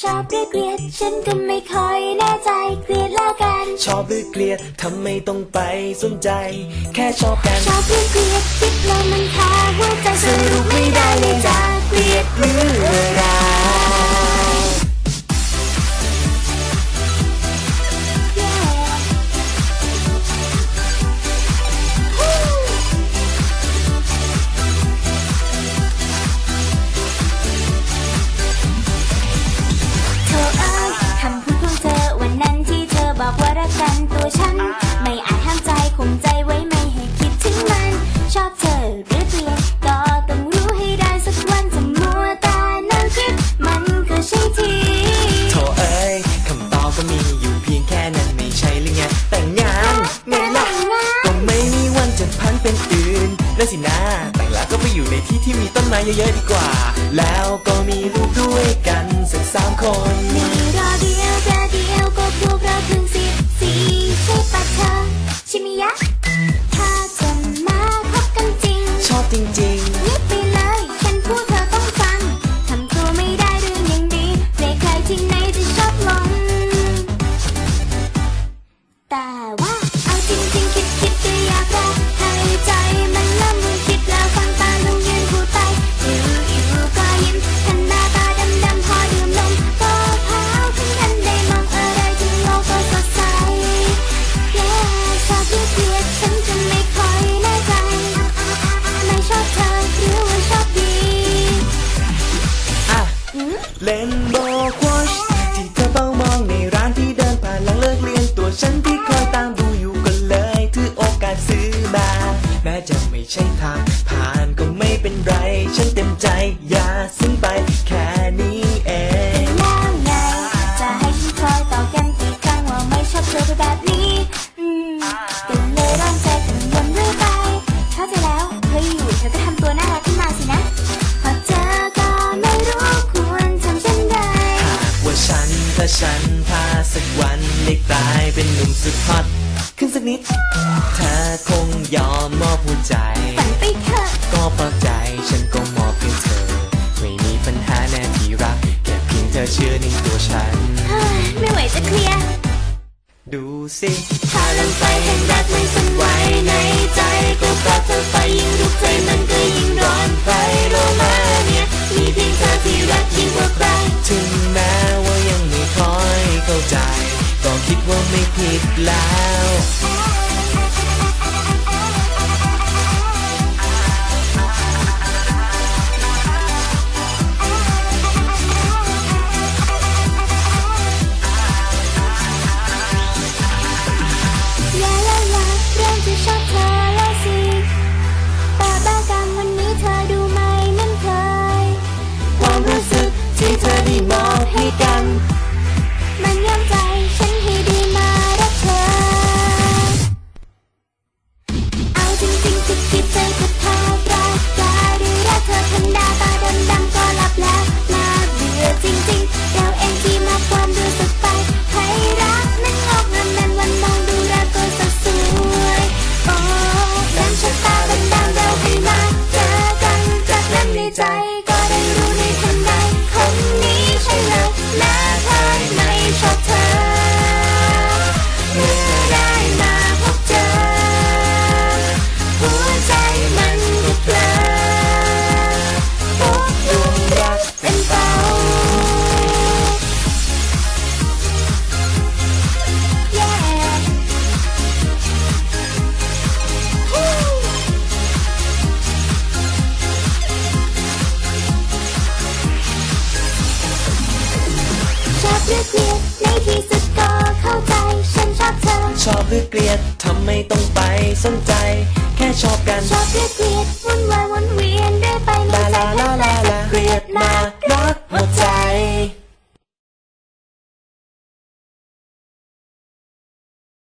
ชอบหรือเกลียด ฉันก็ไม่ค่อยแน่ใจเกลียดแล้วกัน ชอบหรือเกลียดทำไมต้องไปสนใจ แค่ชอบกัน ชอบหรือเกลียด สินะ แต่งแล้วก็ไปอยู่ในที่ที่มีต้นไม้เยอะๆดีกว่า แล้วก็มีลูกด้วยกันสักสามคน มีรอเดียว เป็นไร ฉันเต็มใจ อย่าสิ้นไปแค่นี้เองแล้วไง จะให้ฉันคอยต่อกันกี่ครั้งว่าไม่ชอบเธอแบบนี้อืมก็เลยร้อนใจกังวลเรื่อยไป เข้าใจแล้วเธออยู่เธอก็ทำตัวน่ารักขึ้นมาสินะพอเจอก็ไม่รู้ควรทำเช่นใดหากว่าฉันถ้าฉันพาสักวันได้กลายเป็นหนุ่มสุดฮอตขึ้นสักนิด เธอคงยอมมอบหัวใจ ฝันไปเถอะก็ปลอบใอเชื่อในตัวฉันเฮ้ยไม่ไหวจะเคลียร์ ดูสิถ้าลงไปแห่งรักไม่สั่นไหวในใจก็เพราะเธอไปยิ่งทุกข์ใจมันก็ยิ่งร้อนไปโลมาเนี่ยมีเพียงเธอที่รักยิ่งกว่าใครถึงแม้ว่ายังไม่ค่อยเข้าใจ ก็คิดว่าไม่ผิดแล้ว ให้กัน มันยอมใจฉันให้ด้มารักเธอ เอาจริงๆคิดคิดใจผิดพลารักกายหรือรักเธอทันดาตาดำๆก็หลับแล้วน่าเบื่อจริงๆเราเองที่มาความรู้สึกไปให้รักนั้นงอกงามนั้นวันมองดูรักก็สดสวยโอ้ดังชะตาบันดาลเราให้มาเจอกันจากนั้นในใจ ชอบหรือเกลียดทำไมต้องไปสนใจ แค่ชอบกัน ชอบหรือเกลียดวุ่นวาย